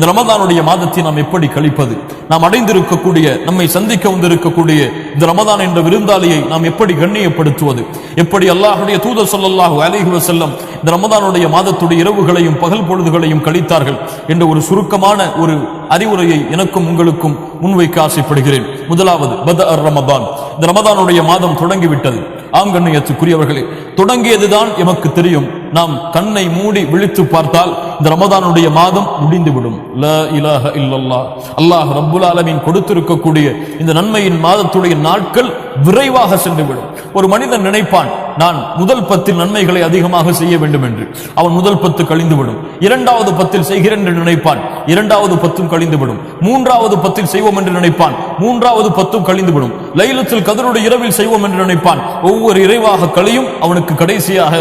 இந்த ரமதானுடைய மாதத்தை நாம் எப்படி கழிப்பது? நாம் அடைந்திருக்கக்கூடிய நம்மை சந்திக்க வந்திருக்கக்கூடிய இந்த ரமதான் என்ற விருந்தாளியை நாம் எப்படி கண்ணியப்படுத்துவது? எப்படி அல்லாஹுடைய தூதர் ஸல்லல்லாஹு அலைஹி வஸல்லம் இந்த ரமதானுடைய மாதத்துடைய இரவுகளையும் பகல் பொழுதுகளையும் கழித்தார்கள் என்ற ஒரு சுருக்கமான ஒரு அறிவுரையை எனக்கும் உங்களுக்கும் முன்வைக்க ஆசைப்படுகிறேன். முதலாவது பத அர் ரமதான். இந்த ரமதானுடைய மாதம் தொடங்கிவிட்டது. ஆங்கண்ணியத்துக்குரியவர்களே தொடங்கியதுதான் எமக்கு தெரியும். நாம் கண்ணை மூடி விழித்து பார்த்தால் இந்த ரமதானுடைய மாதம் முடிந்துவிடும். ல இலாஹ இல்லல்லா அல்லாஹ் ரப்புல் ஆலமீன் கொடுத்திருக்கக்கூடிய இந்த நன்மையின் மாதத்துடைய நாட்கள் விரைவாக சென்றுவிடும். ஒரு மனிதன் நினைப்பான் நான் முதல் பத்தில் நன்மைகளை அதிகமாக செய்ய வேண்டும் என்று அவன் முதல் பத்து கழிந்துவிடும். இரண்டாவது பத்தில் செய்கிறேன் என்று நினைப்பான் இரண்டாவது பத்தும் கழிந்துவிடும். மூன்றாவது பத்தில் செய்வோம் என்று நினைப்பான் மூன்றாவது பத்தும் கழிந்துவிடும். லைலத்தில் கதருடைய இரவில் செய்வோம் என்று நினைப்பான் ஒவ்வொரு இறைவாக கழியும் அவனுக்கு கடைசியாக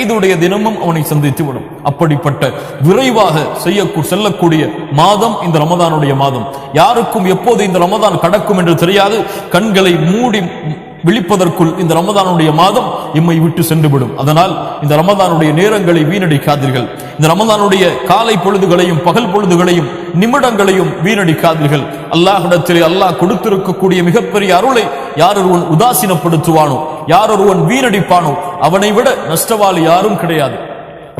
ஐதுடைய தினமும் அவனை சந்தித்து விடும் அப்படிப்பட்ட விரைவாக செய்ய செல்லக்கூடிய மாதம் இந்த ரமதானுடைய மாதம். யாருக்கும் எப்போது இந்த ரமதான் கடக்கும் என்று தெரியாது. கண்களை மூடி விழிப்பதற்குள் இந்த ரமதானுடைய மாதம் இம்மை விட்டு சென்றுவிடும். அதனால் இந்த ரமதானுடைய நேரங்களை வீணடிக்காதீர்கள். இந்த ரமதானுடைய காலை பொழுதுகளையும் பகல் பொழுதுகளையும் நிமிடங்களையும் வீணடிக்காதீர்கள். அல்லாஹ்விடத்திலே அல்லாஹ் கொடுத்திருக்கக்கூடிய மிகப்பெரிய அருளை யார் ஒருவன் உதாசீனப்படுத்துவானோ யார் ஒருவன் வீணடிப்பானோ அவனை விட நஷ்டவாளி யாரும் கிடையாது.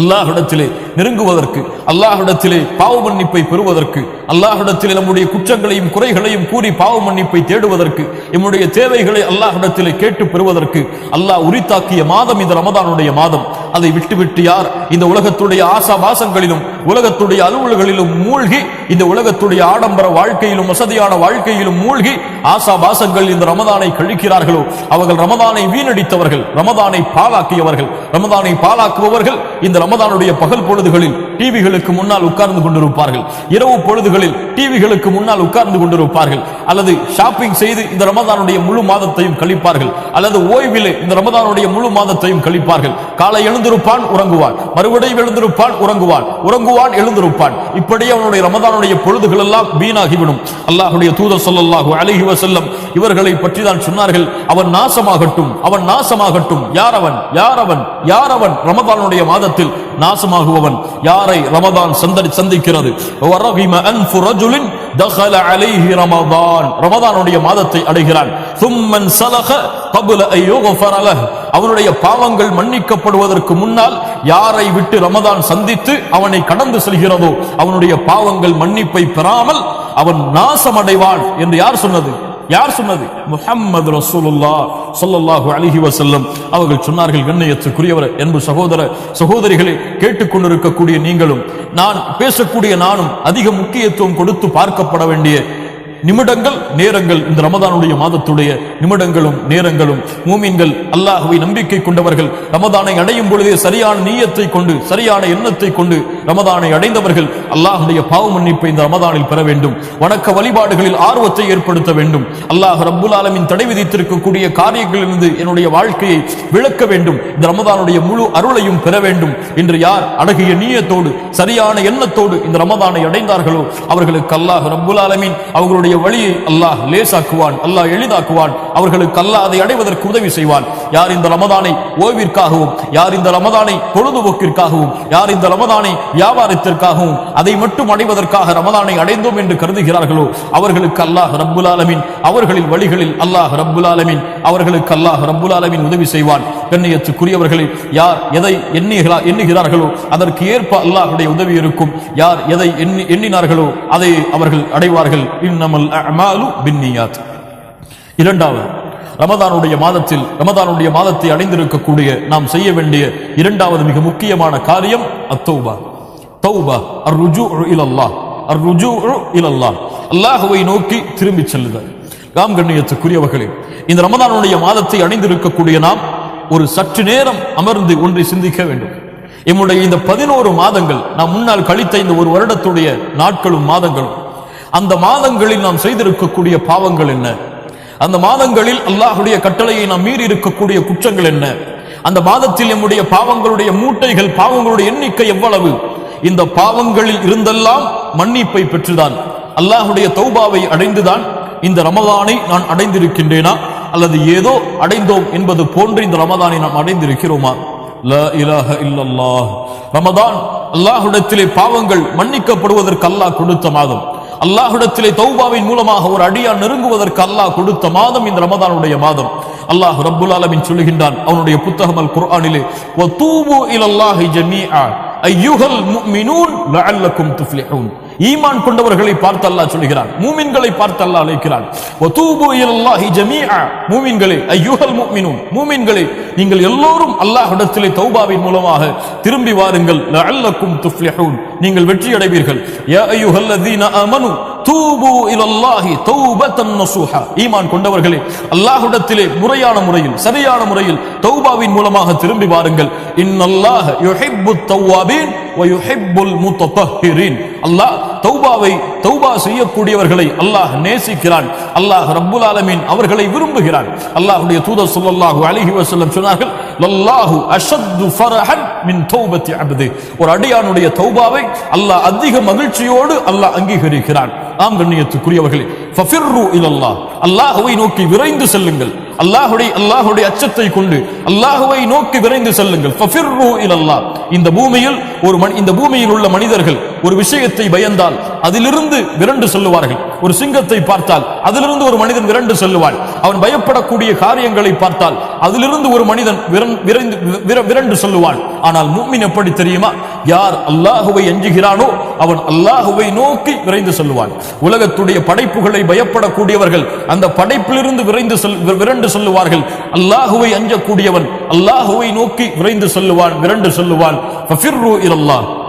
அல்லாஹிடத்திலே நெருங்குவதற்கு அல்லாஹிடத்திலே பாவ மன்னிப்பை பெறுவதற்கு அல்லாஹிடத்திலே நம்முடைய குற்றங்களையும் குறைகளையும் கூறி பாவ மன்னிப்பை தேடுவதற்கு நம்முடைய தேவைகளை அல்லாஹிடத்திலே கேட்டு பெறுவதற்கு அல்லாஹ் உரித்தாக்கிய மாதம் இந்த ரமதானுடைய மாதம். அதை விட்டுவிட்டு யார் இந்த உலகத்துடைய ஆசா பாசங்களிலும் உலகத்துடைய அலுவல்களிலும் மூழ்கி இந்த உலகத்துடைய ஆடம்பர வாழ்க்கையிலும் வசதியான வாழ்க்கையிலும் மூழ்கி ஆசாபாசங்கள் இந்த ரமதானை கழிக்கிறார்களோ? அவர்கள் ரமதானை வீணடித்தவர்கள் ரமதானை பாலாக்கியவர்கள் ரமதானை பாலாக்குபவர்கள் இந்த ரமதானுடைய பகல் பொழுதுகளில் டிவிகளுக்கு முன்னால் உட்கார்ந்து கொண்டிருப்பார்கள். இரவு பொழுதுகளில் டிவிகளுக்கு முன்னால் உட்கார்ந்து கொண்டிருப்பார்கள். அல்லது ஷாப்பிங் செய்து இந்த ரமதானுடைய முழு மாதத்தையும் கழிப்பார்கள். அல்லது ஓய்விலே இந்த ரமதானுடைய முழு மாதத்தையும் கழிப்பார்கள். காலை எழுந்து எழுந்திருப்பான் உறங்குவான். மறுபடியும் எழுந்திருப்பான் உறங்குவான். உறங்குவான் எழுந்திருப்பான். இப்படி அவனுடைய ரமதானுடைய பொழுதுகள் எல்லாம் வீணாகிவிடும். அல்லாஹுடைய தூதர் சொல்லல்லாஹு அழகி வசல்லம் இவர்களை பற்றி தான் சொன்னார்கள். அவன் நாசமாகட்டும் அவன் நாசமாகட்டும். யார் அவன் யார் அவன் யார் அவன் ரமதானுடைய மாதத்தில் நாசமாகுபவன். யாரை ரமதான் சந்தடி சந்திக்கிறது? வரகிம அன்ஃபு ரஜுலின் தഖல அலைஹி ரமதான். ரமதானுடைய மாதத்தை அடைகிறான். அவனுடைய பாவங்கள் மன்னிக்கப்படுவதற்கு முன்னால் யாரை விட்டு ரமதான் சந்தித்து அவனை கடந்து செல்கிறதோ அவனுடைய பாவங்கள் மன்னிப்பை பெறாமல் அவன் நாசம் அடைவான் என்று யார் சொன்னது? யார் சொன்னது? முஹம்மது ரசூலுல்லா சொல்லல்லாஹு அலிஹி வசல்லம் அவர்கள் சொன்னார்கள் கண்ணியத்துக்குரியவர் என்பு சகோதர சகோதரிகளை கேட்டுக்கொண்டிருக்கக்கூடிய நீங்களும் நான் பேசக்கூடிய நானும் அதிக முக்கியத்துவம் கொடுத்து பார்க்கப்பட வேண்டிய நிமிடங்கள் நேரங்கள் இந்த ரமதானுடைய மாதத்துடைய நிமிடங்களும் நேரங்களும். மூமின்கள் அல்லாஹுவை நம்பிக்கை கொண்டவர்கள் ரமதானை அடையும் பொழுதே சரியான நீயத்தை கொண்டு சரியான எண்ணத்தை கொண்டு ரமதானை அடைந்தவர்கள் அல்லாஹுடைய பாவ மன்னிப்பை இந்த ரமதானில் பெற வேண்டும். வணக்க வழிபாடுகளில் ஆர்வத்தை ஏற்படுத்த வேண்டும். அல்லாஹ் ரப்புல் ஆலமின் தடை விதித்திருக்கக்கூடிய காரியங்களிலிருந்து என்னுடைய வாழ்க்கையை விளக்க வேண்டும். இந்த ரமதானுடைய முழு அருளையும் பெற வேண்டும். என்று யார் அழகிய நீயத்தோடு சரியான எண்ணத்தோடு இந்த ரமதானை அடைந்தார்களோ அவர்களுக்கு அல்லாஹ் ரப்புல் ஆலமின் அவர்களுடைய அவர்களுடைய வழியை அல்லாஹ் லேசாக்குவான் அல்லாஹ் எளிதாக்குவான். அவர்களுக்கு அல்லாஹ் அதை அடைவதற்கு உதவி செய்வான். யார் இந்த ரமதானை ஓய்விற்காகவும் யார் இந்த ரமதானை பொழுதுபோக்கிற்காகவும் யார் இந்த ரமதானை வியாபாரத்திற்காகவும் அதை மட்டும் அடைவதற்காக ரமதானை அடைந்தோம் என்று கருதுகிறார்களோ அவர்களுக்கு அல்லாஹ் ரப்புல் ஆலமின் அவர்களின் வழிகளில் அல்லாஹ் ரப்புல் ஆலமின் அவர்களுக்கு அல்லாஹ் ரப்புல் ஆலமின் உதவி செய்வான். கண்ணியத்துக்குரியவர்களில் யார் எதை எண்ணுகிறா எண்ணுகிறார்களோ அதற்கு ஏற்ப அல்லாஹுடைய உதவி இருக்கும். யார் எதை எண்ணி எண்ணினார்களோ அதை அவர்கள் அடைவார்கள். இன்னமல் அமாலு பின்னியாத் இரண்டாவது ரமதானுடைய மாதத்தில் ரமதானுடைய மாதத்தை அடைந்திருக்கக்கூடிய நாம் செய்ய வேண்டிய இரண்டாவது மிக முக்கியமான காரியம் அத்தௌபா. தௌபா அர் ருஜு இலல்லா அர் ருஜு இலல்லா அல்லாஹுவை நோக்கி திரும்பி செல்லுதல். காம் கண்ணியத்துக்குரியவர்களே இந்த ரமதானுடைய மாதத்தை அடைந்திருக்கக்கூடிய நாம் ஒரு சற்று நேரம் அமர்ந்து ஒன்றை சிந்திக்க வேண்டும். எம்முடைய இந்த பதினோரு மாதங்கள் நாம் முன்னால் கழித்த இந்த ஒரு வருடத்துடைய நாட்களும் மாதங்களும் அந்த மாதங்களில் நாம் செய்திருக்கக்கூடிய பாவங்கள் என்ன? அந்த மாதங்களில் அல்லாஹுடைய கட்டளையை நாம் மீறி இருக்கக்கூடிய குற்றங்கள் என்ன? அந்த மாதத்தில் நம்முடைய பாவங்களுடைய மூட்டைகள் பாவங்களுடைய எண்ணிக்கை எவ்வளவு? இந்த பாவங்களில் இருந்தெல்லாம் மன்னிப்பை பெற்றுதான். அல்லாஹுடைய தௌபாவை அடைந்துதான் இந்த ரமதானை நான் அடைந்திருக்கின்றேனா? அல்லது ஏதோ அடைந்தோம் என்பது போன்று இந்த ரமதானை நாம் அடைந்திருக்கிறோமா? ரமதான் அல்லாஹுடத்திலே பாவங்கள் மன்னிக்கப்படுவதற்கு அல்லாஹ் கொடுத்த மாதம். அல்லாஹுடத்திலே தௌபாவின் மூலமாக ஒரு அடியான் நெருங்குவதற்கு அல்லாஹ் கொடுத்த மாதம் இந்த ரமதானுடைய மாதம். அல்லாஹ் ரப்புல் ஆலமின் சொல்லுகின்றான் அவனுடைய புத்தகம் அல் குர்ஆனிலே வதூபு இலல்லாஹி ஜமீஆ ஐயுஹல் முஃமினூன் லஅல்லக்கும் துஃப்லிஹூன். ஈமான் கொண்டவர்களை பார்த்து அல்லாஹ் சொல்கிறான் மூமின்களை பார்த்து அல்லாஹ் அழைக்கிறான். வதூபு இலல்லாஹி ஜமீஆ. மூமின்களே ஐயுஹல் முஃமினூன். மூமின்களே நீங்கள் எல்லோரும் அல்லாஹ்விடத்திலே தௌபாவின் மூலமாக திரும்பி வாருங்கள். லஅல்லக்கும் துஃப்லிஹூன். நீங்கள் வெற்றி அடைவீர்கள். யா அய்யுஹல்லதீன ஆமனு தூபு இலல்லாஹி தௌபத்தன் நசூஹா. ஈமான் கொண்டவர்களே அல்லாஹ்விடத்திலே முறையான முறையில் சரியான முறையில் தௌபாவின் மூலமாக திரும்பி வாருங்கள். இன்னல்லாஹ யுஹிப்பு தவ்வாபீன் வ யுஹிப்புல் முத்தஹிரீன் அல்லாஹ் தௌபாவை தௌபா செய்யக்கூடியவர்களை அல்லாஹ் நேசிக்கிறான். அல்லாஹ் ரப்புல் ஆலமீன் அவர்களை விரும்புகிறான். அல்லாஹ்வுடைய தூதர் ஸல்லல்லாஹு அலைஹி வஸல்லம் சொன்னார்கள் லல்லாஹு அஷத்து ஃபரஹன் மின் தௌபத்தி அப்து. ஒரு அடியானுடைய தௌபாவை அல்லாஹ் அதிக மகிழ்ச்சியோடு அல்லாஹ் அங்கீகரிக்கிறான். ஆம் கண்ணியத்துக்குரியவர்களே ஃபஃபிர்ரு இலல்லாஹ். அல்லாஹ்வை நோக்கி விரைந்து செல்லுங்கள். அல்லாஹுடைய அல்லாஹுடைய அச்சத்தை கொண்டு அல்லாஹுவை நோக்கி விரைந்து செல்லுங்கள். இந்த பூமியில் ஒரு இந்த பூமியில் உள்ள மனிதர்கள் ஒரு விஷயத்தை பயந்தால் அதிலிருந்து விரண்டு செல்லுவார்கள். ஒரு சிங்கத்தை பார்த்தால் அதிலிருந்து ஒரு மனிதன் விரண்டு செல்லுவான். அவன் பயப்படக்கூடிய காரியங்களை பார்த்தால் அதிலிருந்து ஒரு மனிதன் விரைந்து விரண்டு செல்லுவான். ஆனால் மூமின் எப்படி தெரியுமா? யார் அல்லாஹுவை எஞ்சுகிறானோ அவன் அல்லாஹுவை நோக்கி விரைந்து சொல்லுவான். உலகத்துடைய படைப்புகளை பயப்படக்கூடியவர்கள் அந்த படைப்பிலிருந்து விரைந்து செல் வி- விரண்டு சொல்லுவார்கள். அல்லாஹுவை அஞ்சக்கூடியவன் அல்லாஹுவை நோக்கி விரைந்து செல்லுவான் விரண்டு சொல்லுவான்.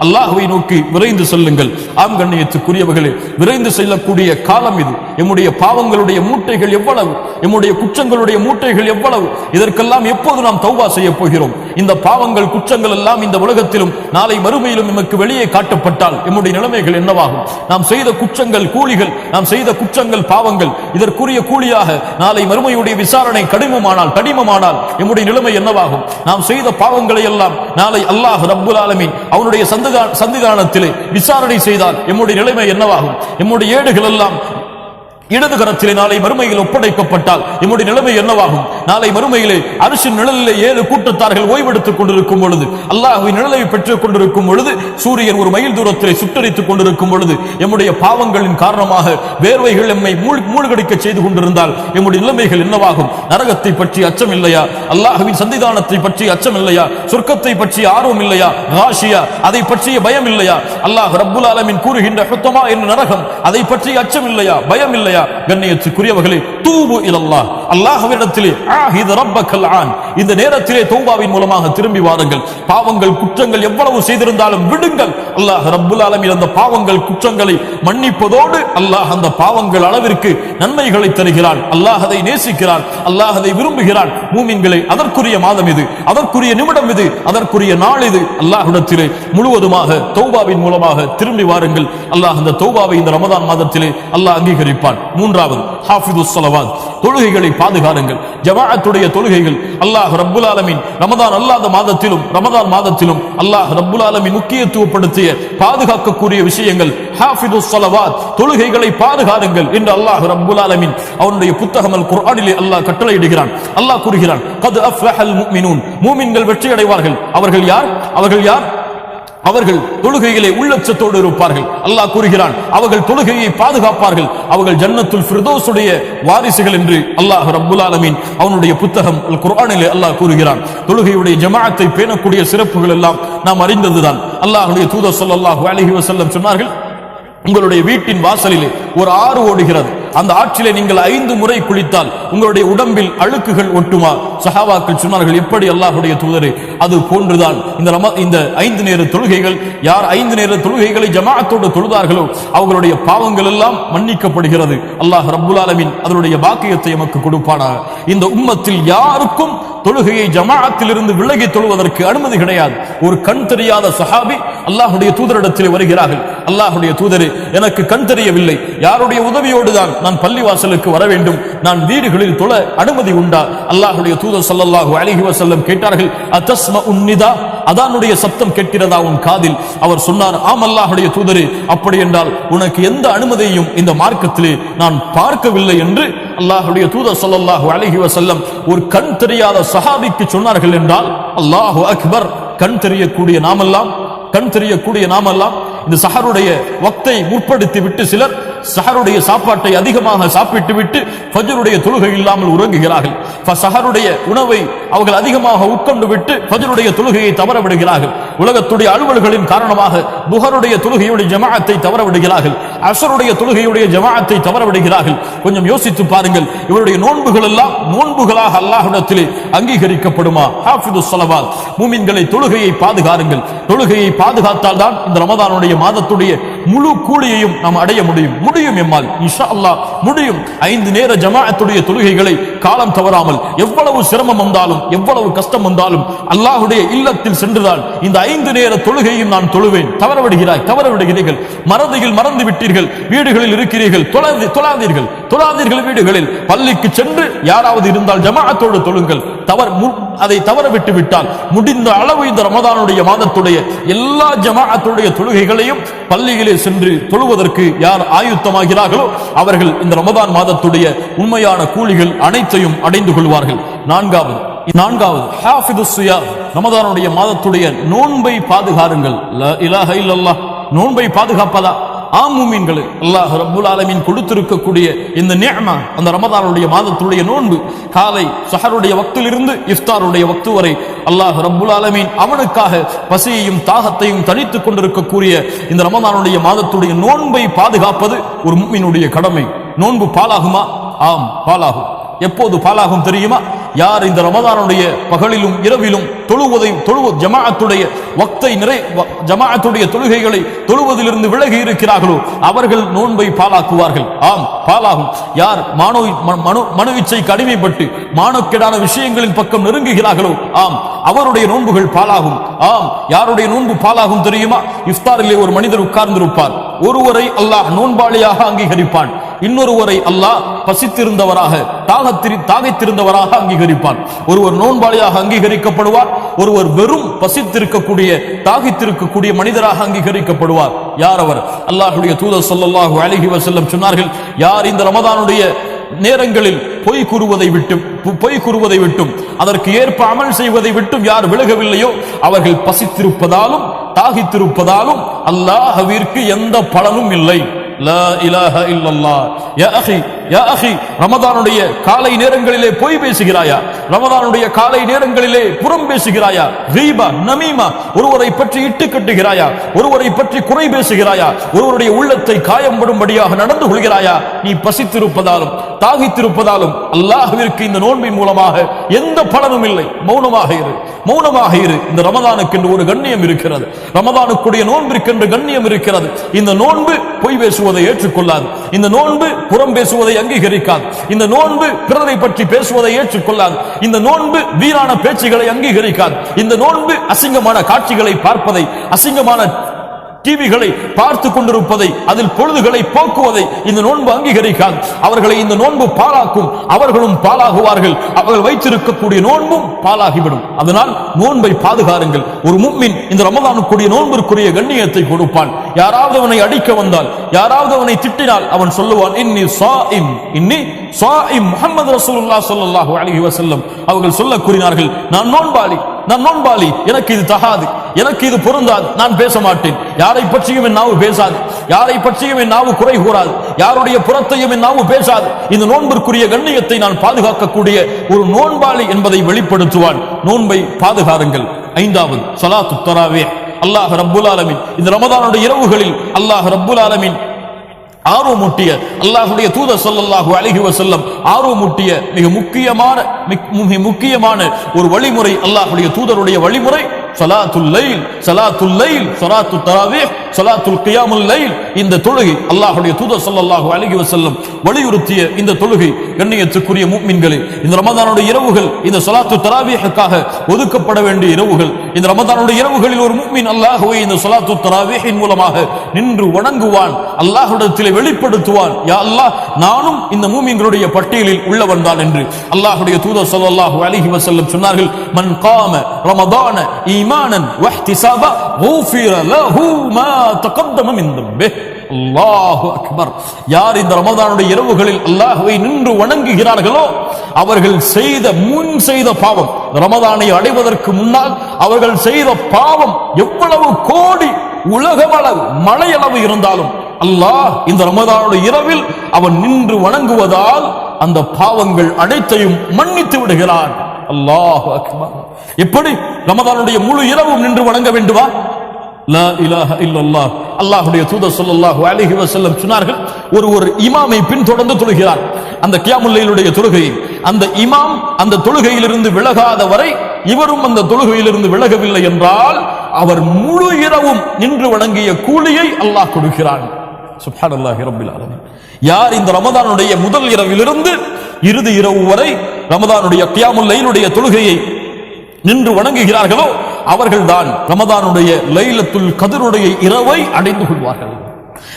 அல்லாஹுவை நோக்கி விரைந்து செல்லுங்கள். ஆம் கண்ணியத்துக்குரியவர்களே விரைந்து செல்லக்கூடிய காலம் இது. எம்முடைய பாவங்களுடைய மூட்டைகள் எவ்வளவு? எம்முடைய குற்றங்களுடைய மூட்டைகள் எவ்வளவு? இதற்கெல்லாம் எப்போது நாம் தௌவா செய்ய போகிறோம்? இந்த பாவங்கள் குற்றங்கள் எல்லாம் இந்த உலகத்திலும் நாளை மறுமையிலும் நமக்கு வெளியே காட்டப்பட்டால் எம்முடைய நிலைமைகள் என்னவாகும்? நாம் செய்த குற்றங்கள் கூலிகள் நாம் செய்த குற்றங்கள் பாவங்கள் இதற்குரிய கூலியாக நாளை மறுமையுடைய விசாரணை கடிமமானால் கடிமமானால் எம்முடைய நிலைமை என்னவாகும்? நாம் செய்த பாவங்களை எல்லாம் நாளை அல்லாஹ் ரப்புல் ஆலமீன் அவனுடைய சந்திதா- சந்திதானத்திலே விசாரணை செய்தால் எம்முடைய நிலைமை என்னவாகும்? எம்முடைய ஏடுகள் எல்லாம் இடது கரத்திலே நாளை மறுமையில் ஒப்படைக்கப்பட்டால் எம்முடைய நிலைமை என்னவாகும்? நாளை மறுமையிலே அரசின் நிழலிலே ஏழு கூட்டத்தார்கள் ஓய்வெடுத்துக் கொண்டிருக்கும் பொழுது அல்லாஹுவின் நிழலை பெற்றுக் கொண்டிருக்கும் பொழுது சூரியன் ஒரு மைல் தூரத்திலே சுட்டரித்துக் கொண்டிருக்கும் பொழுது எம்முடைய பாவங்களின் காரணமாக வேர்வைகள் எம்மை மூழ்கடிக்க செய்து கொண்டிருந்தால் எம்முடைய நிலைமைகள் என்னவாகும்? நரகத்தை பற்றி அச்சம் இல்லையா? அல்லாஹுவின் சந்திதானத்தை பற்றி அச்சம் இல்லையா? சொர்க்கத்தை பற்றி ஆர்வம் இல்லையா? ராஷியா அதை பற்றிய பயம் இல்லையா? அல்லாஹ் ரப்புல் ஆலமின் கூறுகின்ற ஹுத்தமா என் நரகம் அதை பற்றி அச்சம் இல்லையா? பயம் இல்லையா? கண்ணியத்துக்குரியவர்களே தூபு இலல்லாஹ். அல்லாஹ்விடத்திலே عاهد ربك العان. இந்த நேரத்திலே தௌபாவின் மூலமாக திரும்பி வாருங்கள். பாவங்கள் குற்றங்கள் எவ்வளவு செய்திருந்தாலும் விடுங்கள். அல்லாஹ் ரப்புல் ஆலமீன் அந்த பாவங்கள் குற்றங்களை மன்னிப்பதோடு அல்லாஹ் அந்த பாவங்கள் அளவிற்கு நன்மைகளை தருகிறான் அல்லாஹ் அதை நேசிக்கிறான் அல்லாஹ் அதை விரும்புகிறான் மூமின்களை அதற்குரிய மாதம் இது. அதற்குரிய நிமிடம் இது. அதற்குரிய நாள் இது. அல்லாஹ்விடத்திலே முழுவதுமாக தௌபாவின் மூலமாக திரும்பி வாருங்கள். அல்லாஹ் அந்த தௌபாவை இந்த ரமதான் மாதத்திலே அல்லாஹ் அங்கீகரிப்பான். மூன்றாவது ஹாஃபிது ஸலவாத் தொழுகைகளை பாதுகாருங்கள். ஜவாத்துடைய தொழுகைகள் அல்லாஹ் அல்லாஹ் ரப்புல் ஆலமின் ரமதான் அல்லாத மாதத்திலும் ரமதான் மாதத்திலும் அல்லாஹ் ரப்புல் ஆலமின் முக்கியத்துவப்படுத்திய பாதுகாக்கக்கூடிய விஷயங்கள் ஹாஃபிது சலவாத் தொழுகைகளை பாதுகாருங்கள் என்று அல்லாஹ் ரப்புல் ஆலமின் அவனுடைய புத்தகம் அல் குர்ஆனிலே அல்லாஹ் கட்டளையிடுகிறான். அல்லாஹ் கூறுகிறான் கது அஃப்லஹல் முஃமினூன் மூமின்கள் வெற்றி அடைவார்கள் அவர்கள் யார்? அவர்கள் யார்? அவர்கள் தொழுகையிலே உள்ளச்சத்தோடு இருப்பார்கள். அல்லாஹ் கூறுகிறான் அவர்கள் தொழுகையை பாதுகாப்பார்கள். அவர்கள் ஜன்னத்துல் ஃபிர்தௌஸுடைய வாரிசுகள் என்று அல்லாஹ் ரப்புல் ஆலமீன் அவனுடைய புத்தகம் அல் குர்ஆனிலே அல்லாஹ் கூறுகிறான். தொழுகையுடைய ஜமாஅத்தை பேணக்கூடிய சிறப்புகள் எல்லாம் நாம் அறிந்ததுதான். அல்லாஹ்வுடைய தூதர் ஸல்லல்லாஹு அலைஹி வஸல்லம் சொன்னார்கள் உங்களுடைய வீட்டின் வாசலிலே ஒரு ஆறு ஓடுகிறது. அந்த ஆற்றிலே நீங்கள் ஐந்து முறை குளித்தால் உங்களுடைய உடம்பில் அழுக்குகள் ஒட்டுமா? சஹாவாக்கள் சொன்னார்கள் எப்படி அல்லாஹுடைய தூதரே அது போன்றுதான். இந்த ரம இந்த ஐந்து நேர தொழுகைகள் யார் ஐந்து நேர தொழுகைகளை ஜமாஅத்தோடு தொழுதார்களோ அவர்களுடைய பாவங்கள் எல்லாம் மன்னிக்கப்படுகிறது. அல்லாஹ் ரபுல் ஆலமீன் அதனுடைய பாக்கியத்தை எமக்கு கொடுப்பானாக. இந்த உம்மத்தில் யாருக்கும் தொழுகையை ஜமாஅத்திலிருந்து விலகி தொழுவதற்கு அனுமதி கிடையாது. ஒரு கண் தெரியாத சஹாபி அல்லாஹுடைய தூதரிடத்தில் வருகிறார்கள். அல்லாஹுடைய தூதரே எனக்கு கண் தெரியவில்லை. யாருடைய உதவியோடு தான் நான் பள்ளிவாசலுக்கு வர வேண்டும். நான் வீடுகளில் தொழ அனுமதி உண்டா? அல்லாஹுடைய தூதர் ஸல்லல்லாஹு அலைஹி வசல்லம் கேட்டார்கள் அதஸ்ம உன்னிதா அதானுடைய சத்தம் கேட்கிறதா உன் காதில்? அவர் சொன்னார் ஆம் அல்லாஹுடைய தூதரே அப்படி என்றால் உனக்கு எந்த அனுமதியையும் இந்த மார்க்கத்திலே நான் பார்க்கவில்லை என்று அல்லாஹுடைய தூதர் ஸல்லல்லாஹு அலைஹி வசல்லம் ஒரு கண் தெரியாத சஹாபிக்கு சொன்னார்கள் என்றால் அல்லாஹு அக்பர் கண் தெரியக்கூடிய நாமெல்லாம் கண் தெரியக்கூடிய நாமெல்லாம் இந்த சஹருடைய வக்தை முற்படுத்தி விட்டு சிலர் சஹருடைய சாப்பாட்டை அதிகமாக சாப்பிட்டு விட்டு ஃபஜருடைய தொழுகை இல்லாமல் உறங்குகிறார்கள். சஹருடைய உணவை அவர்கள் அதிகமாக உட்கொண்டு விட்டு ஃபஜ்ருடைய தொழுகையை தவற விடுகிறார்கள் உலகத்துடைய அலுவல்களின் காரணமாக புகருடைய தொழுகையுடைய ஜமாத்தை தவற விடுகிறார்கள் அசருடைய தொழுகையுடைய ஜமாத்தை தவற விடுகிறார்கள் கொஞ்சம் யோசித்து பாருங்கள். இவருடைய நோன்புகள் எல்லாம் நோன்புகளாக அல்லாஹிடத்திலே அங்கீகரிக்கப்படுமா? ஹாஃபிது சலவால் மூமின்களை தொழுகையை பாதுகாருங்கள். தொழுகையை பாதுகாத்தால் தான் இந்த ரமதானுடைய மாதத்துடைய முழு கூலியையும் நாம் அடைய முடியும். முடியும் எம்மால். இஷா அல்லாஹ் முடியும். ஐந்து நேர ஜமாஅத்துடைய தொழுகைகளை காலம் தவறாமல் எவ்வளவு சிரமம் வந்தாலும் எவ்வளவு கஷ்டம் வந்தாலும் அல்லாஹுடைய இல்லத்தில் சென்றுதான் இந்த ஐந்து நேர தொழுகையும் நான் தொழுவேன். தவற விடுகிறாய் தவற விடுகிறீர்கள் மறதியில் மறந்து விட்டீர்கள். வீடுகளில் இருக்கிறீர்கள். தொழாதீர்கள். தொழாதீர்கள் வீடுகளில். பள்ளிக்கு சென்று யாராவது இருந்தால் ஜமாஅத்தோடு தொழுங்கள். தவறு மு- அதை தவற விட்டு விட்டால் முடிந்த அளவு இந்த ரமதானுடைய மாதத்துடைய எல்லா ஜமாஅத்துடைய தொழுகைகளையும் பள்ளியிலே சென்று தொழுவதற்கு யார் ஆயுத்தமாகிறார்களோ அவர்கள் இந்த ரமதான் மாதத்துடைய உண்மையான கூலிகள் அனைத்தையும் அடைந்து கொள்வார்கள். நான்காவது நான்காவது ஹாஃபிது சுயா ரமதானுடைய மாதத்துடைய நோன்பை பாதுகாருங்கள். லா இலாஹ இல்லல்லாஹ் நோன்பை பாதுகாப்பதா? ஆமூமீன்களை அல்லாஹ் ரப்புல் ஆலமீன் கொடுத்திருக்கக்கூடிய இந்த நியமா அந்த ரமதானுடைய மாதத்துடைய நோன்பு காலை சஹருடைய வக்திலிருந்து இஃப்தாருடைய வக்து வரை அல்லாஹ் ரப்புல் ஆலமீன் அவனுக்காக பசியையும் தாகத்தையும் தனித்துக் கொண்டிருக்கக்கூடிய இந்த ரமதானுடைய மாதத்துடைய நோன்பை பாதுகாப்பது ஒரு முக்மினுடைய கடமை. நோன்பு பாலாகுமா? ஆம் பாலாகும். எப்போது பாலாகும் தெரியுமா? யார் இந்த ரமதானுடைய பகலிலும் இரவிலும் தொழுவதை தொழுவ ஜமாஅத்துடைய வக்தை நிறை வ- ஜமாஅத்துடைய தொழுகைகளை தொழுவதிலிருந்து விலகி இருக்கிறார்களோ அவர்கள் நோன்பை பாலாக்குவார்கள் ஆம் பாலாகும் யார் மானோ ம- மனு மனுவிச்சை கடிமைப்பட்டு அடிமைப்பட்டு மானக்கேடான விஷயங்களின் பக்கம் நெருங்குகிறார்களோ ஆம் அவருடைய நோன்புகள் பாலாகும் ஆம் யாருடைய நோன்பு பாலாகும் தெரியுமா? இஃப்தாரிலே ஒரு மனிதர் உட்கார்ந்திருப்பார். ஒருவரை அல்லாஹ் நோன்பாளியாக அங்கீகரிப்பான். இன்னொருவரை அல்லாஹ் பசித்திருந்தவராக தாகத்திரி தாகைத்திருந்தவராக அங்கீகரிப்பான். ஒருவர் நோன்பாளியாக அங்கீகரிக்கப்படுவார் ஒருவர் வெறும் பசித்திருக்கக்கூடிய தாகித்திருக்கக்கூடிய மனிதராக அங்கீகரிக்கப்படுவார். யார் அவர் அல்லாஹுடைய தூதர் சொல்லல்லாஹு அழகி வசல்லம் சொன்னார்கள் யார் இந்த ரமதானுடைய நேரங்களில் பொய் கூறுவதை விட்டும் பொ- பொய் கூறுவதை விட்டும் அதற்கு ஏற்ப அமல் செய்வதை விட்டும் யார் விலகவில்லையோ அவர்கள் பசித்திருப்பதாலும் தாகித்திருப்பதாலும் அல்லாஹவிற்கு எந்த பலனும் இல்லை. லா இலாஹ இல்லல்லாஹ் யா அஹி யா அஹி ரமதானுடைய காலை நேரங்களிலே பொய் பேசுகிறாயா? ரமதானுடைய காலை நேரங்களிலே புறம் பேசுகிறாயா? ரீபா நமீமா ஒருவரை பற்றி இட்டு கட்டுகிறாயா? ஒருவரை பற்றி குறை பேசுகிறாயா? ஒருவருடைய உள்ளத்தை காயம்படும்படியாக நடந்து கொள்கிறாயா? நீ பசித்திருப்பதாலும் தாகித்திருப்பதாலும் அல்லாஹ்விற்கு இந்த நோன்பின் மூலமாக எந்த பலனும் இல்லை. மௌனமாக இரு. மௌனமாக இரு. இந்த ரமதானுக்கு என்று ஒரு கண்ணியம் இருக்கிறது. ரமதானுக்குடைய நோன்பிற்கென்று கண்ணியம் இருக்கிறது. இந்த நோன்பு பொய் பேசுவதை ஏற்றுக்கொள்ளாது. இந்த நோன்பு புறம் பேசுவதை அங்கீகரிக்காது இந்த நோன்பு பிறரை பற்றி பேசுவதை ஏற்றுக்கொள்ளாது இந்த நோன்பு வீரான பேச்சுகளை அங்கீகரிக்காது இந்த நோன்பு அசிங்கமான காட்சிகளை பார்ப்பதை அசிங்கமான டிவிகளை பார்த்து கொண்டிருப்பதை அதில் பொழுதுகளை போக்குவதை இந்த நோன்பு அங்கீகரிக்காது. அவர்களை இந்த நோன்பு பாலாக்கும் அவர்களும் பாலாகுவார்கள் அவர்கள் வைத்திருக்கக்கூடிய நோன்பும் பாலாகிவிடும் அதனால் நோன்பை பாதுகாருங்கள். ஒரு மும்மின் இந்த ரமதானுக்குரிய நோன்பிற்குரிய கண்ணியத்தை கொடுப்பான். யாராவது அவனை அடிக்க வந்தால் யாராவது அவனை திட்டினால் அவன் சொல்லுவான் இன்னி சா இம் இன்னி சா இம் முகமது ரசூலுல்லாஹ் சொல்லல்லாஹு அலைஹி வசல்லம் அவர்கள் சொல்ல கூறினார்கள் நான் நோன்பாளி. நான் நோன்பாளி எனக்கு இது தகாது. எனக்கு இது பொருந்தாது. நான் பேச மாட்டேன் யாரை பற்றியும் என் நாவு பேசாது. யாரை பற்றியும் என் நாவு குறை கூறாது. யாருடைய புறத்தையும் என் நாவு பேசாது. இந்த நோன்பிற்குரிய கண்ணியத்தை நான் பாதுகாக்கக்கூடிய ஒரு நோன்பாளி என்பதை வெளிப்படுத்துவான். நோன்பை பாதுகாருங்கள். ஐந்தாவது சலாத்து தராவே. அல்லாஹ் ரப்புல் ஆலமின். இந்த ரமதானுடைய இரவுகளில் அல்லாஹ் ரப்புல் ஆலமின் ஆர்வமூட்டிய அல்லாஹுடைய தூதர் ஸல்லல்லாஹு அலைஹி செல்லம் ஆர்வமூட்டிய மிக முக்கியமான முக்கியமான ஒரு வழிமுறை அல்லாஹுடைய தூதருடைய வழிமுறை. சலாத்துல் லைல் சலாத்துல் லைல் சலாத்து தராவீஹ் சலாத்துல் கியாமுல் லைல். இந்த தொழுகை அல்லாஹ்வுடைய தூதர் ஸல்லல்லாஹு அலைஹி வஸல்லம் வலியுறுத்திய இந்த தொழுகை கண்ணியத்துக்குரிய முஃமின்களே இந்த ரமதானுடைய இரவுகள் இந்த சலாத்து தராவீஹுக்காக ஒதுக்கப்பட வேண்டிய இரவுகள் இந்த ரமதானுடைய இரவுகளில் ஒரு முஃமின் அல்லாஹ்வை இந்த சலாத்து தராவீஹின் மூலமாக நின்று வணங்குவான் அல்லாஹ்விடத்திலே வெளிப்படுத்துவான். யா அல்லாஹ் நானும் இந்த மூமின்களுடைய பட்டியலில் உள்ளவன் தான் என்று அல்லாஹ்வுடைய தூதர் தூதர் சொல்லல்லாஹு அலிஹி வசல்லம் சொன்னார்கள் மன் காம ரமதான ஈமானன் வஹ்திசாபா ஊஃபிர லஹு மா தகத்தம மின் தம்பே அல்லாஹு அக்பர். யார் இந்த ரமதானுடைய இரவுகளில் அல்லாஹுவை நின்று வணங்குகிறார்களோ அவர்கள் செய்த முன் செய்த பாவம் ரமதானை அடைவதற்கு முன்னால் அவர்கள் செய்த பாவம் எவ்வளவு கோடி உலகளவு மலையளவு இருந்தாலும் அல்லாஹ் இந்த ரமதானுடைய இரவில் அவன் நின்று வணங்குவதால் அந்த பாவங்கள் அனைத்தையும் மன்னித்து விடுகிறான் அல்லாஹ் எப்படி ரமதானுடைய முழு இரவும் நின்று வணங்க வேண்டுமா? லா இலாஹ இல்லல்லாஹ். அல்லாஹுடைய தூதர் ஸல்லல்லாஹு அலிஹி வசல்லம் சொன்னார்கள் ஒரு ஒரு இமாமை பின்தொடர்ந்து தொழுகிறார். அந்த கியாமுல்லையிலுடைய தொழுகை தொழுகையை அந்த இமாம் அந்த தொழுகையிலிருந்து விலகாத வரை இவரும் அந்த தொழுகையிலிருந்து விலகவில்லை என்றால் அவர் முழு இரவும் நின்று வணங்கிய கூலியை அல்லாஹ் கொடுக்கிறான். சுப்ஹானல்லாஹி ரப்பில் ஆலமீன். யார் இந்த ரமதானுடைய முதல் இரவிலிருந்து இறுதி இரவு வரை ரமதானுடைய கியாமுல் லைலுடைய தொழுகையை நின்று வணங்குகிறார்களோ அவர்கள்தான் ரமதானுடைய லைலத்துல் கதிருடைய இரவை அடைந்து கொள்வார்கள்.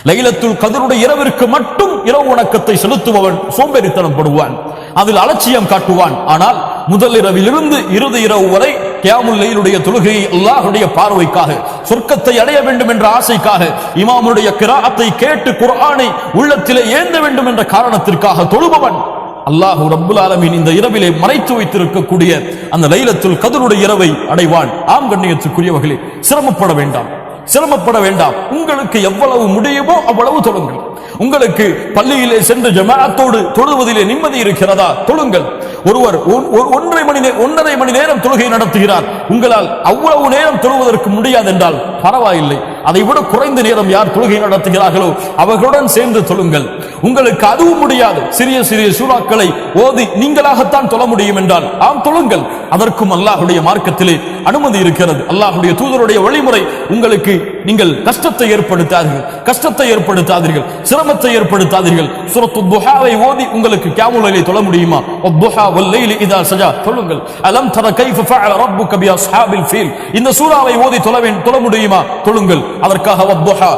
லைலத்துல் கதிருடைய இரவிற்கு மட்டும் இரவு வணக்கத்தை செலுத்துபவன் சோம்பேறித்தனம் படுவான் அதில் அலட்சியம் காட்டுவான். ஆனால் முதல் இரவிலிருந்து இறுதி இரவு வரை கியாமுல் லைலுடைய தொழுகையை அல்லாஹ்வுடைய பார்வைக்காக சொர்க்கத்தை அடைய வேண்டும் என்ற ஆசைக்காக இமாமுடைய கிராத்தை கேட்டு குர்ஆனை உள்ளத்திலே ஏந்த வேண்டும் என்ற காரணத்திற்காக தொழுபவன். அல்லாஹு ரப்புல் ஆலமின் இந்த இரவிலே மறைத்து வைத்திருக்கக்கூடிய அந்த லைலத்துல் கதருடைய இரவை அடைவான். ஆம் கண்ணியத்துக்குரியவர்களே சிரமப்பட வேண்டாம். சிரமப்பட வேண்டாம். உங்களுக்கு எவ்வளவு முடியுமோ அவ்வளவு தொழுங்கள். உங்களுக்கு பள்ளியிலே சென்று ஜமாத்தோடு தொழுவதிலே நிம்மதி இருக்கிறதா? தொழுங்கள். ஒருவர் ஒன்- ஒரு- ஒன்றரை மணி நே- ஒன்றரை மணி நேரம் தொழுகை நடத்துகிறார். உங்களால் அவ்வளவு நேரம் தொழுவதற்கு முடியாது என்றால் பரவாயில்லை. அதை விட குறைந்த நேரம் யார் தொழுகை நடத்துகிறார்களோ அவர்களுடன் சேர்ந்து தொழுங்கள். உங்களுக்கு அதுவும் முடியாது. சிறிய சிறிய சூறாக்களை ஓதி நீங்களாகத்தான் தொழ முடியும் என்றால் ஆம் தொழுங்கள். அதற்கும் அல்லாஹுடைய மார்க்கத்திலே அனுமதி இருக்கிறது. அல்லாஹுடைய தூதருடைய வழிமுறை உங்களுக்கு நீங்கள் கஷ்டத்தை ஏற்படுத்தாதீர்கள். கஷ்டத்தை ஏற்படுத்தாதீர்கள். சிரமத்தை ஏற்படுத்தாதீர்கள். சுரத்து துஹாவை ஓதி உங்களுக்கு கியாமுலையிலே தொழ முடியுமா? துஹா வல்லையில் இதா சஜா. சொல்லுங்கள். அலம் தர கைஃப ஃபஅல ரப்புக பி அஸ்ஹாபில் ஃபீல். இந்த சூராவை ஓதி தொழ வேண்டும் தொழ முடியுமா? தொழுங்கள். அதற்காக வத்துஹா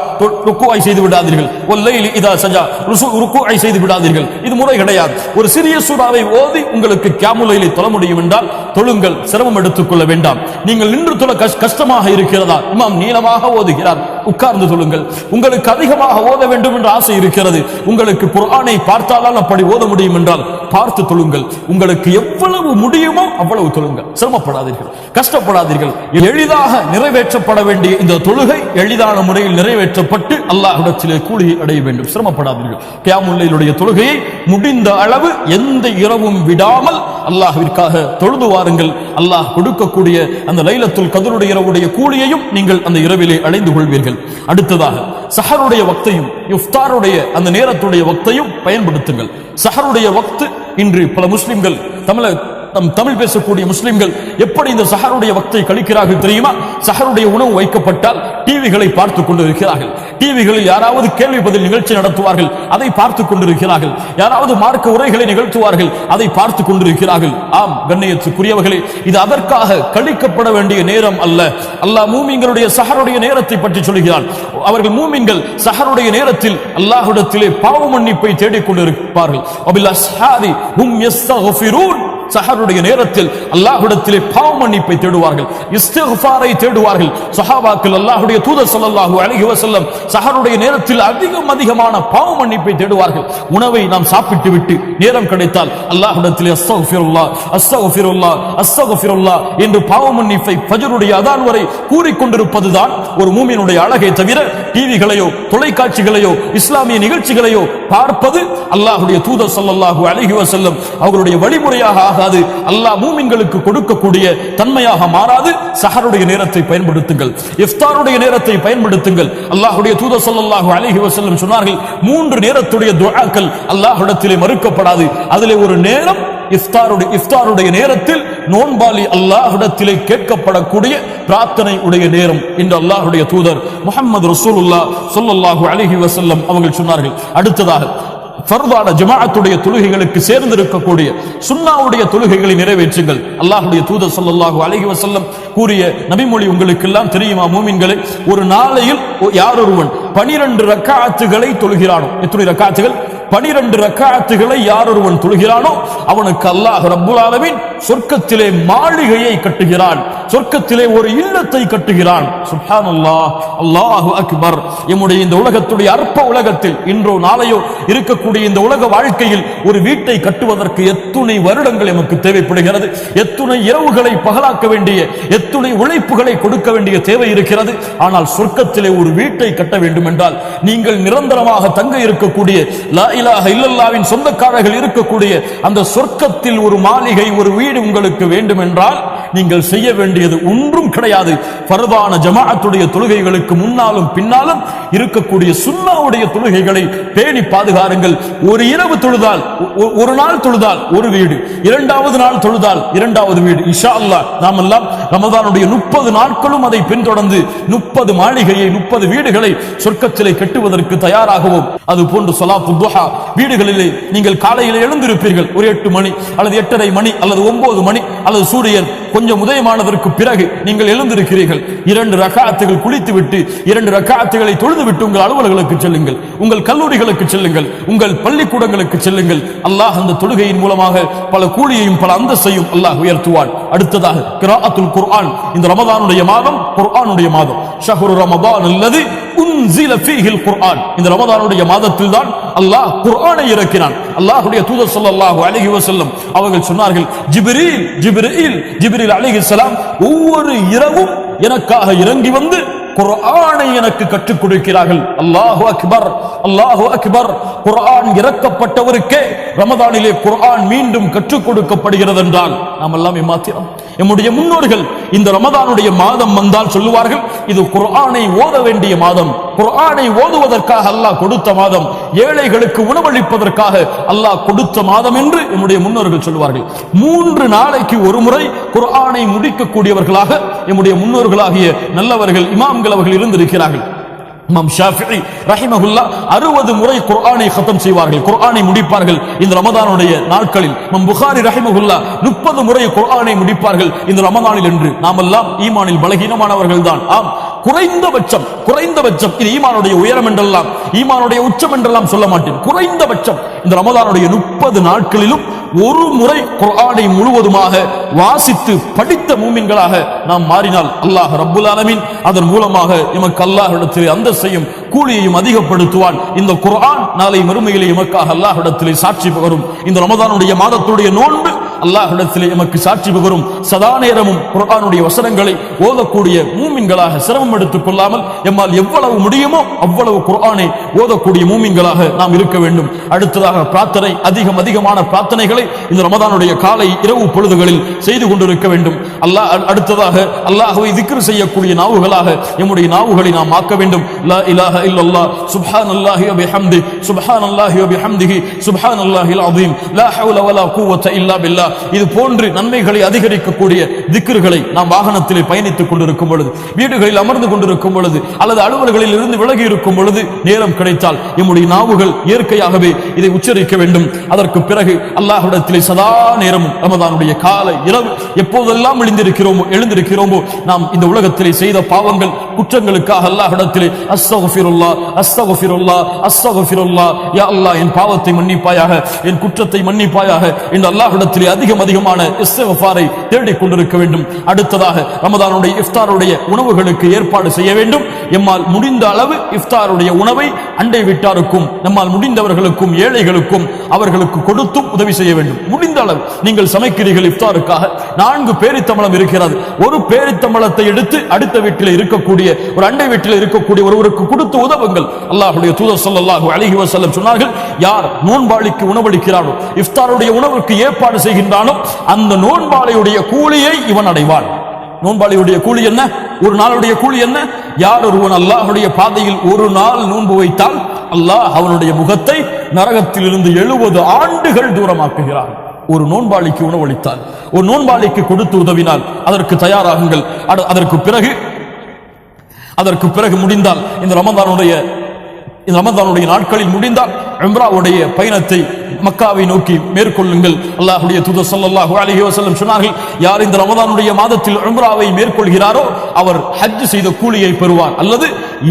ருக்குஐ செய்து விடாதீர்கள். வல்லைலி இதா சஜா. ருசு ருக்குஐ செய்து விடாதீர்கள். இது முறை கிடையாது. ஒரு சிறிய சூறாவை ஓதி உங்களுக்கு கியாமுலையிலே தொழ முடியும் என்றால் தொழுங்கள் சிரமம் எடுத்துக் கொள்ள வேண்டாம். நீங்கள் நின்று தொழ கஷ்டமாக இருக்கிறதா? இமாம் நீளமாக ஓதுகிறார். உட்கார்ந்து சொல்லுங்கள். உங்களுக்கு அதிகமாக ஓத வேண்டும் என்ற ஆசை இருக்கிறது. உங்களுக்கு குர்ஆனை பார்த்தாலும் அப்படி ஓத முடியும் என்றால் பார்த்து தொழுங்கள். உங்களுக்கு எவ்வளவு முடியுமோ அவ்வளவு தொழுங்கள். சிரமப்படாதீர்கள். கஷ்டப்படாதீர்கள். எளிதாக நிறைவேற்றப்பட வேண்டிய இந்த தொழுகை எளிதான முறையில் நிறைவேற்றப்பட்டு அல்லாஹிடத்திலே கூலியை அடைய வேண்டும். சிரமப்படாதீர்கள். கியாமுல்லையிலுடைய தொழுகையை முடிந்த அளவு எந்த இரவும் விடாமல் அல்லாஹிற்காக தொழுது வாருங்கள். அல்லாஹ் கொடுக்கக்கூடிய அந்த லைலத்துல் கதருடைய இரவுடைய கூலியையும் நீங்கள் அந்த இரவிலே அடைந்து கொள்வீர்கள். அடுத்ததாக சஹருடைய வக்தையும் இஃப்தாருடைய அந்த நேரத்துடைய வக்தையும் பயன்படுத்துங்கள். சஹருடைய வக்து இன்று பல முஸ்லிம்கள் தமிழக நம் தமிழ் பேசக்கூடிய முஸ்லிம்கள் எப்படி இந்த சஹருடைய வக்தை கழிக்கிறார்கள் தெரியுமா? சஹருடைய உணவு வைக்கப்பட்டால் டிவிகளை பார்த்து கொண்டிருக்கிறார்கள். டிவிகளில் யாராவது கேள்வி பதில் நிகழ்ச்சி நடத்துவார்கள் அதை பார்த்து கொண்டிருக்கிறார்கள். யாராவது மார்க்க உரைகளை நிகழ்த்துவார்கள் அதை பார்த்து கொண்டிருக்கிறார்கள். ஆம் கண்ணியத்துக்குரியவர்களே இது அதற்காக கழிக்கப்பட வேண்டிய நேரம் அல்ல. அல்லாஹ் மூமிங்களுடைய சஹருடைய நேரத்தை பற்றி சொல்கிறான். அவர்கள் மூமிங்கள் சஹருடைய நேரத்தில் அல்லாஹுடத்திலே பாவ மன்னிப்பை தேடிக் கொண்டிருப்பார்கள். அபில் அஸ்ஹாரி ஹும் யஸ்தக்ஃபிரூன் சஹருடைய நேரத்தில் அல்லாஹுடத்திலே பாவ மன்னிப்பை தேடுவார்கள் இஸ்திக்ஃபாரை தேடுவார்கள். சஹாபாக்கள் அல்லாஹுடைய தூதர் ஸல்லல்லாஹு அழகி வசல்லம் சஹருடைய நேரத்தில் அதிகம் அதிகமான பாவ மன்னிப்பை தேடுவார்கள். உணவை நாம் சாப்பிட்டு விட்டு நேரம் கிடைத்தால் அல்லாஹுடத்திலே அஸ்தக்ஃபிருல்லாஹ் அஸ்தக்ஃபிருல்லாஹ் அஸ்தக்ஃபிருல்லாஹ் என்று பாவ மன்னிப்பை ஃபஜ்ருடைய அதான் வரை கூறிக்கொண்டிருப்பதுதான் ஒரு மூமியினுடைய அழகை தவிர டிவிகளையோ தொலைக்காட்சிகளையோ இஸ்லாமிய நிகழ்ச்சிகளையோ பார்ப்பது அல்லாஹுடைய தூதர் ஸல்லல்லாஹு அழகி வசல்லம் அவருடைய வழிமுறையாக ஆகாது. அல்லாஹ் மூமின்களுக்கு கொடுக்கக்கூடிய தன்மையாக மாறாது. சஹருடைய நேரத்தை பயன்படுத்துங்கள். இஃப்தாருடைய நேரத்தை பயன்படுத்துங்கள். அல்லாஹுடைய தூதர் ஸல்லல்லாஹு அலஹி வசல்லம் சொன்னார்கள் மூன்று நேரத்துடைய துழாக்கள் அல்லாஹ்விடத்திலே மறுக்கப்படாது. அதிலே ஒரு நேரம் இஃப்தாருடைய இஃப்தாருடைய நேரத்தில் நோன்பாளி அல்லாஹிடத்திலே கேட்கப்படக்கூடிய பிரார்த்தனை உடைய நேரம். என்று அல்லாஹுடைய தூதர் முகமது ரசூலுல்லா சொல்லல்லாஹு அலிஹி வசல்லம் அவர்கள் சொன்னார்கள். அடுத்ததாக ஃபர்தான ஜமாஅத்துடைய தொழுகைகளுக்கு சேர்ந்திருக்கக்கூடிய சுன்னாவுடைய தொழுகைகளை நிறைவேற்றுங்கள். அல்லாஹுடைய தூதர் சொல்லல்லாஹு அலைஹி வசல்லம் கூறிய நபிமொழி உங்களுக்கு எல்லாம் தெரியுமா மூமின்களை? ஒரு நாளையில் யார் யாரொருவன் பனிரெண்டு ரக்காத்துகளை தொழுகிறானோ? எத்தனை ரக்காத்துகள்? பனிரெண்டு ரக்காத்துகளை யார் ஒருவன் தொழுகிறானோ? அவனுக்கு அல்லாஹ் ரப்புல் ஆலமின் சொர்க்கத்திலே மாளிகையை கட்டுகிறான். சொர்க்கத்திலே ஒரு இல்லத்தை கட்டுகிறான். சுப்ஹானல்லாஹ் அல்லாஹு அக்பர். எம்முடைய இந்த உலகத்துடைய அற்ப உலகத்தில் இன்றோ நாளையோ இருக்கக்கூடிய இந்த உலக வாழ்க்கையில் ஒரு வீட்டை கட்டுவதற்கு எத்துணை வருடங்கள் எமக்கு தேவைப்படுகிறது. எத்துணை இரவுகளை பகலாக்க வேண்டிய எத்துணை உழைப்புகளை கொடுக்க வேண்டிய தேவை இருக்கிறது. ஆனால் சொர்க்கத்திலே ஒரு வீட்டை கட்ட வேண்டும் என்றால் நீங்கள் நிரந்தரமாக தங்க இருக்கக்கூடிய லா இலாஹ இல்லல்லாவின் சொந்தக்காரர்கள் இருக்கக்கூடிய அந்த சொர்க்கத்தில் ஒரு மாளிகை ஒரு வீடு உங்களுக்கு வேண்டும் என்றால் நீங்கள் செய்ய வேண்டியது ஒன்றும் கிடையாது. பரதான ஜமாஅத்துடைய தொழுகைகளுக்கு முன்னாலும் பின்னாலும் இருக்கக்கூடிய சுண்ணாவுடைய தொழுகைகளை பேணி பாதுகாருங்கள். ஒரு இரவு தொழுதால் ஒரு நாள் தொழுதால் ஒரு வீடு இரண்டாவது நாள் தொழுதால் இரண்டாவது வீடு. இஷா அல்லா நாம் எல்லாம் ரமதானுடைய முப்பது நாட்களும் அதை பின்தொடர்ந்து முப்பது மாளிகையை முப்பது வீடுகளை சொர்க்கத்திலே கட்டுவதற்கு தயாராகவும். அது போன்று சொலாத்து துஹா வீடுகளிலே நீங்கள் காலையில் எழுந்திருப்பீர்கள். ஒரு எட்டு மணி அல்லது எட்டரை மணி அல்லது ஒன்பது மணி அல்லது சூரியன் கொஞ்சம் உதயமானதற்கு பிறகு நீங்கள் எழுந்திருக்கிறீர்கள். இரண்டு ரகாத்துகள் குளித்து விட்டு இரண்டு ரகாத்துகளை தொழுது விட்டு உங்கள் அலுவலர்களுக்கு செல்லுங்கள். உங்கள் கல்லூரிகளுக்கு செல்லுங்கள். உங்கள் பள்ளிக்கூடங்களுக்கு செல்லுங்கள். அல்லாஹ் அந்த தொழுகையின் மூலமாக பல கூலியையும் பல அந்தஸ்தையும் அல்லாஹ் உயர்த்துவான். அடுத்ததாக கிராத்துல் குர்ஆன். இந்த ரமதானுடைய மாதம் குர்ஆனுடைய மாதம். ஷஹ்ரு ரமதான் அல்லது உன்சில ஃபீஹில் குர்ஆன். இந்த ரமதானுடைய மாதத்தில் தான் அல்லாஹ் குர்ஆனை இறக்கினான். அல்லாஹ்வுடைய தூதர் ஸல்லல்லாஹு அலைஹி வஸல்லம் அவர்கள் சொன்னார்கள் ஜிப்ரீல் ஜிப்ரீல் ஜிப்ரீல் அலைஹிஸ்ஸலாம் ஒவ்வொரு இரவும் எனக்காக இறங்கி வந்து குரானை எனக்கு கற்றுக் கொடுக்கிறார்கள். அல்லாஹு அக்பர் அல்லாஹு அக்பர். குரான் இறக்கப்பட்டவருக்கே ரமதானிலே குரான் மீண்டும் கற்றுக் கொடுக்கப்படுகிறது என்றால் நாம் எல்லாம் ஏமாத்திரம். எம்முடைய முன்னோர்கள் இந்த ரமதானுடைய மாதம் வந்தால் சொல்லுவார்கள் இது குர்ஆனை ஓத வேண்டிய மாதம். குர்ஆனை ஓதுவதற்காக அல்லாஹ் கொடுத்த மாதம். ஏழைகளுக்கு உணவளிப்பதற்காக அல்லாஹ் கொடுத்த மாதம் என்று எம்முடைய முன்னோர்கள் சொல்வார்கள் மூன்று நாளைக்கு ஒரு முறை குர்ஆனை முடிக்கக்கூடியவர்களாக எம்முடைய முன்னோர்களாகிய நல்லவர்கள் இமாம் இமாம்கள் அவர்கள் இருந்திருக்கிறார்கள். இமாம் ஷாஃபி ரஹிமஹுல்லா அறுபது முறை குர்ஆனை சத்தம் செய்வார்கள். குர்ஆனை முடிப்பார்கள். இந்த ரமதானுடைய நாட்களில் இமாம் புகாரி ரஹிமஹுல்லா முப்பது முறை குர்ஆனை முடிப்பார்கள். இந்த ரமதானில் என்று நாமெல்லாம் ஈமானில் பலகீனமானவர்கள் தான் ஆம் குறைந்தபட்சம் குறைந்தபட்சம் இது ஈமானுடைய உயரம் என்றெல்லாம் ஈமானுடைய உச்சம் என்றெல்லாம் சொல்ல மாட்டேன். குறைந்தபட்சம் இந்த ரமதானுடைய முப்பது நாட்களிலும் ஒரு முறை குர்ஆனை முழுவதுமாக வாசித்து படித்த மூமின்களாக நாம் மாறினால் அல்லாஹ் ரப்புல் ஆலமீன். அதன் மூலமாக எமக்கு அல்லாஹ்விடத்தில் அந்தஸ்தையும் கூலியையும் அதிகப்படுத்துவான். இந்த குர்ஆன் நாளை மறுமையிலே எமக்காக அல்லாஹிடத்திலே சாட்சி பகரும். இந்த ரமதானுடைய மாதத்துடைய நோன்பு அல்லாஹ்விடத்திலே எமக்கு சாட்சி பகரும் சதா நேரமும் குரானுடைய வசனங்களை ஓதக்கூடிய மூமின்களாக சிரமம் எடுத்துக் கொள்ளாமல் எம்மால் எவ்வளவு முடியுமோ அவ்வளவு குரானை ஓதக்கூடிய மூமின்களாக நாம் இருக்க வேண்டும். அடுத்ததாக பிரார்த்தனை அதிகம் அதிகமான பிரார்த்தனைகளை இந்த ரமதானுடைய காலை இரவு பொழுதுகளில் செய்து கொண்டிருக்க வேண்டும். அல்லாஹ் அடுத்ததாக அல்லாஹவை திக்ரு செய்யக்கூடிய நாவுகளாக எம்முடைய நாவுகளை நாம் ஆக்க வேண்டும். லா இலாஹ இல்லல்லாஹ் சுப்ஹானல்லாஹி வ சுப்ஹான் அல்லாஹி வ சுப்ஹான் அல்லாஹில் அஸீம். லா ஹவுல வலா குவத்த இல்லா பில்லாஹ். இது போன்று நன்மைகளை அதிகரிக்கக்கூடிய திக்கர்களை நாம் வாகனத்திலே பயணித்துக் கொண்டிருக்கும் பொழுது வீடுகளில் அமர்ந்து கொண்டிருக்கும் பொழுது அல்லது அலுவல்களில் இருந்து விலகி இருக்கும் பொழுது நேரம் கிடைத்தால் எம்முடைய நாவுகள் இயற்கையாகவே இதை உச்சரிக்க வேண்டும். அதற்கு பிறகு அல்லாஹிடத்திலே சதா நேரமும் ரமதானுடைய காலை இரவு எப்போதெல்லாம் எழுந்திருக்கிறோமோ எழுந்திருக்கிறோமோ நாம் இந்த உலகத்திலே செய்த பாவங்கள் குற்றங்களுக்காக அல்லாஹிடத்திலே அஸ்தகுஃபிருல்லா அஸ்தகுஃபிருல்லா அஸ்தகுஃபிருல்லா யா அல்லாஹ் என் பாவத்தை மன்னிப்பாயாக என் குற்றத்தை மன்னிப்பாயாக என்று அல்லாஹ்விடத்திலே அதிகம் அதிகமான இஸ்திக்ஃபாரை தேடிக் கொண்டிருக்க வேண்டும். அடுத்ததாக ரமதானுடைய இஃப்தாருடைய உணவுகளுக்கு ஏற்பாடு செய்ய வேண்டும். எம்மால் முடிந்த அளவு இஃப்தாருடைய உணவை அண்டை வீட்டாருக்கும் நம்மால் முடிந்தவர்களுக்கும் ஏழைகளுக்கும் அவர்களுக்கு கொடுத்தும் உதவி செய்ய வேண்டும். முடிந்த அளவு. நீங்கள் சமைக்கிறீர்கள் இஃப்தாருக்காக. நான்கு பேரித்தம்பளம் இருக்கிறது. ஒரு பேரித்தம்பளத்தை எடுத்து அடுத்த வீட்டில் இருக்கக்கூடிய ஒரு அண்டை வீட்டில் இருக்கக்கூடிய ஒருவருக்கு கொடுத்து உதவுங்கள். அல்லாஹுடைய தூதர் ஸல்லல்லாஹு அலைஹி வஸல்லம் சொன்னார்கள் யார் நோன்பாளிக்கு உணவளிக்கிறாரோ இஃப்தாருடைய உணவுக்கு ஏற்பாடு செய்கின்றானோ அந்த நோன்பாளையுடைய கூலியை இவன் அடைவான். நோன்பாளியுடைய கூலி என்ன? ஒரு நாளுடைய கூலி என்ன? யார் ஒருவன் அல்லாஹுடைய பாதையில் ஒரு நாள் நோன்பு வைத்தால் அல்லாஹ் அவனுடைய முகத்தை நரகத்திலிருந்து எழுபது ஆண்டுகள் தூரமாக்குகிறான். ஒரு நோன்பாளிக்கு உணவளித்தால் ஒரு நோன்பாளிக்கு கொடுத்து உதவினால் அதற்கு தயாராகுங்கள். அதற்கு பிறகு அதற்கு பிறகு முடிந்தால் இந்த ரமதானுடைய இந்த ரமதானுடைய நாட்களில் முடிந்தால் எம்ராவுடைய பயணத்தை மக்காவை நோக்கி மேற்கொள்ளுங்கள். அல்லாஹுடைய தூதர் சல்லாஹூ அலஹி வசல்லம் சொன்னார்கள் யார் இந்த ரமதானுடைய மாதத்தில் உம்ராவை மேற்கொள்கிறாரோ அவர் ஹஜ் செய்த கூலியை பெறுவார். அல்லது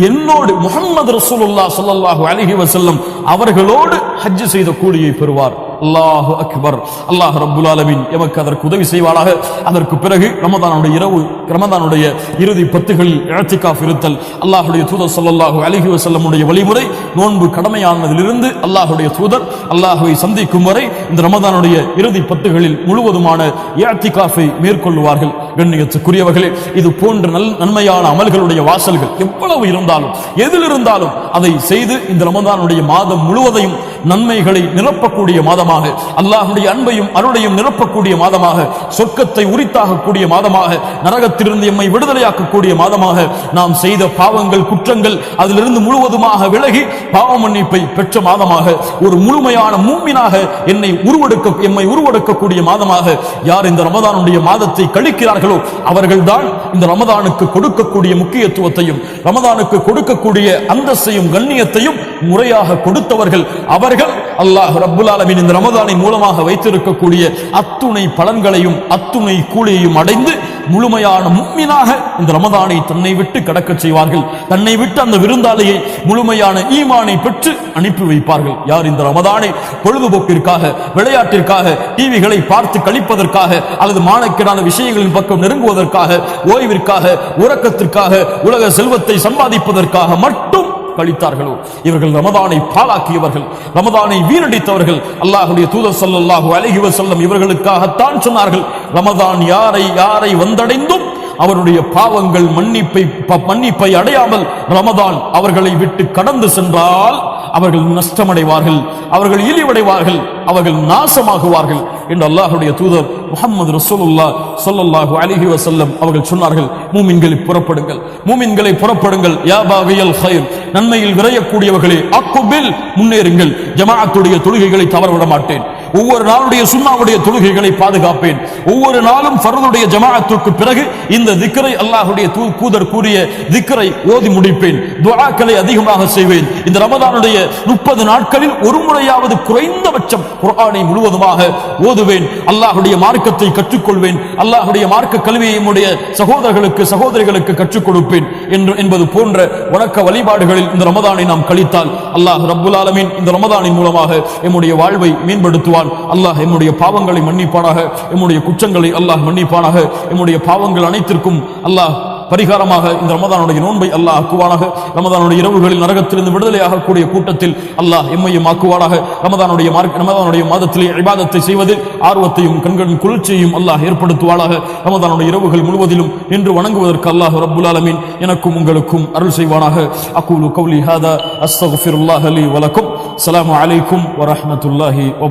என்னோடு முஹம்மது ரசூலுல்லாஹ் ஸல்லல்லாஹு அலஹி வசல்லம் அவர்களோடு ஹஜ் செய்த கூலியை பெறுவார். அல்லாஹு அக்பர். அல்லாஹ் ரபுல் ஆலமீன். எமக்கு அதற்கு உதவி செய்வாராக அதற்கு பிறகு ரமதானுடைய இரவு ரமதானுடைய இறுதி பத்துகளில் இழத்திக்காஃப் இருத்தல் அல்லாஹுடைய தூதர் சொல்லல்லாஹு அலிஹி வசல்லமுடைய வழிமுறை நோன்பு கடமையானதிலிருந்து அல்லாஹுடைய தூதர் அல்லாஹுவை சந்திக்கும் வரை இந்த ரமதானுடைய இறுதி பத்துகளில் முழுவதுமான இழத்திக்காஃபை மேற்கொள்வார்கள் கண்ணியத்துக்குரியவர்களே இது போன்ற நல் நன்மையான அமல்களுடைய வாசல்கள் எவ்வளவு இருந்தாலும் எதில் இருந்தாலும் அதை செய்து இந்த ரமதானுடைய மாதம் முழுவதையும் நன்மைகளை நிரப்பக்கூடிய மாதமாக அல்லாஹுடைய அன்பையும் அருளையும் நிரப்பக்கூடிய மாதமாக சொர்க்கத்தை உரித்தாகக்கூடிய மாதமாக நரகத்திலிருந்து எம்மை விடுதலையாக்கக்கூடிய மாதமாக நாம் செய்த பாவங்கள் குற்றங்கள் அதிலிருந்து முழுவதுமாக விலகி பாவ மன்னிப்பை பெற்ற மாதமாக ஒரு முழுமையான மூமினாக என்னை உருவெடுக்க எம்மை உருவெடுக்கக்கூடிய மாதமாக யார் இந்த ரமதானுடைய மாதத்தை கழிக்கிறார்களோ அவர்கள்தான் இந்த ரமதானுக்கு கொடுக்கக்கூடிய முக்கியத்துவத்தையும் ரமதானுக்கு கொடுக்கக்கூடிய அந்தஸ்தையும் கண்ணியத்தையும் முறையாக கொடுத்தவர்கள் அவர்கள். அல்லாஹ் ரபுல் ஆலமின் இந்த ரமதானை மூலமாக வைத்திருக்கக்கூடிய அத்துணை பலன்களையும் அத்துணை கூலியையும் அடைந்து முழுமையான மும்மினாக இந்த ரமதானை தன்னை விட்டு கடக்கச் செய்வார்கள். தன்னை விட்டு அந்த விருந்தாளியை முழுமையான ஈமானை பெற்று அனுப்பி வைப்பார்கள். யார் இந்த ரமதானை பொழுதுபோக்கிற்காக விளையாட்டிற்காக டிவிகளை பார்த்து கழிப்பதற்காக அல்லது மாணக்கிடான விஷயங்களின் பக்கம் நெருங்குவதற்காக ஓய்விற்காக உறக்கத்திற்காக உலக செல்வத்தை சம்பாதிப்பதற்காக மட்டும் கழித்தார்களோ இவர்கள் ரமதானை பாழாக்கியவர்கள் ரமதானை வீணடித்தவர்கள். அல்லாஹுடைய தூதர் ஸல்லல்லாஹு அலைஹி செல்லும் இவர்களுக்காகத்தான் சொன்னார்கள் ரமதான் யாரை யாரை வந்தடைந்தும் அவருடைய பாவங்கள் மன்னிப்பை ப- மன்னிப்பை அடையாமல் ரமதான் அவர்களை விட்டு கடந்து சென்றால் அவர்கள் நஷ்டமடைவார்கள் அவர்கள் இழிவடைவார்கள் அவர்கள் நாசமாகுவார்கள் என்று அல்லாஹுடைய தூதர் முகமது ரசூலுல்லா சொல்லல்லாஹு அலிஹி வசல்லம் அவர்கள் சொன்னார்கள். மூமின்களை புறப்படுங்கள் மூமின்களை புறப்படுங்கள். யாபாவியல் ஹயர் நன்மையில் விரையக்கூடியவர்களே அக்குபில் முன்னேறுங்கள். ஜமாஅத்துடைய தொழுகைகளை தவறவிட மாட்டேன் ஒவ்வொரு நாளுடைய சுண்ணாவுடைய தொழுகைகளை பாதுகாப்பேன். ஒவ்வொரு நாளும் ஃபர்துடைய ஜமாஅத்துக்கு பிறகு இந்த திக்கரை அல்லாஹுடைய கூதர் கூறிய திக்கரை ஓதி முடிப்பேன். துவாக்களை அதிகமாக செய்வேன். இந்த ரமதானுடைய முப்பது நாட்களில் ஒரு முறையாவது குறைந்தபட்சம் குரானை முழுவதுமாக ஓதுவேன். அல்லாஹுடைய மார்க்கத்தை கற்றுக்கொள்வேன். அல்லாஹுடைய மார்க்க கல்வியை என்னுடைய சகோதரர்களுக்கு சகோதரிகளுக்கு கற்றுக் கொடுப்பேன். என்று என்பது போன்ற வணக்க வழிபாடுகளில் இந்த ரமதானை நாம் கழித்தால் அல்லாஹ் ரபுல் ஆலமின் இந்த ரமதானின் மூலமாக எம்முடைய வாழ்வை மேம்படுத்துவான் அல்லாஹ் எம்முடைய பாவங்களை மன்னிப்பானாக எம்முடைய குற்றங்களை அல்லாஹ் மன்னிப்பானாக எம்முடைய பாவங்கள் அனைத்திற்கும் அல்லாஹ் பரிகாரமாக இந்த ரமதானுடைய நோன்பை அல்லாஹ் ஆக்குவானாக. ரமதானுடைய இரவுகளில் நரகத்திலிருந்து விடுதலையாகக்கூடிய கூட்டத்தில் அல்லாஹ் எம்மையும் ஆக்குவானாக. ரமதானுடைய மார்க் ரமதானுடைய மாதத்திலே இபாதத்தை செய்வதில் ஆர்வத்தையும் கண்களின் குளிர்ச்சியையும் அல்லாஹ் ஏற்படுத்துவானாக. ரமதானுடைய இரவுகள் முழுவதிலும் நின்று வணங்குவதற்கு அல்லாஹ் ரப்புல் ஆலமீன் எனக்கும் உங்களுக்கும் அருள் செய்வானாக. அக்கூலு கௌலி ஹாதா அஸ்தகுஃபிருல்லாஹ் அலி வலக்கும். அஸ்ஸலாமு அலைக்கும் வரஹமத்துல்லாஹி வபரகாத்துஹு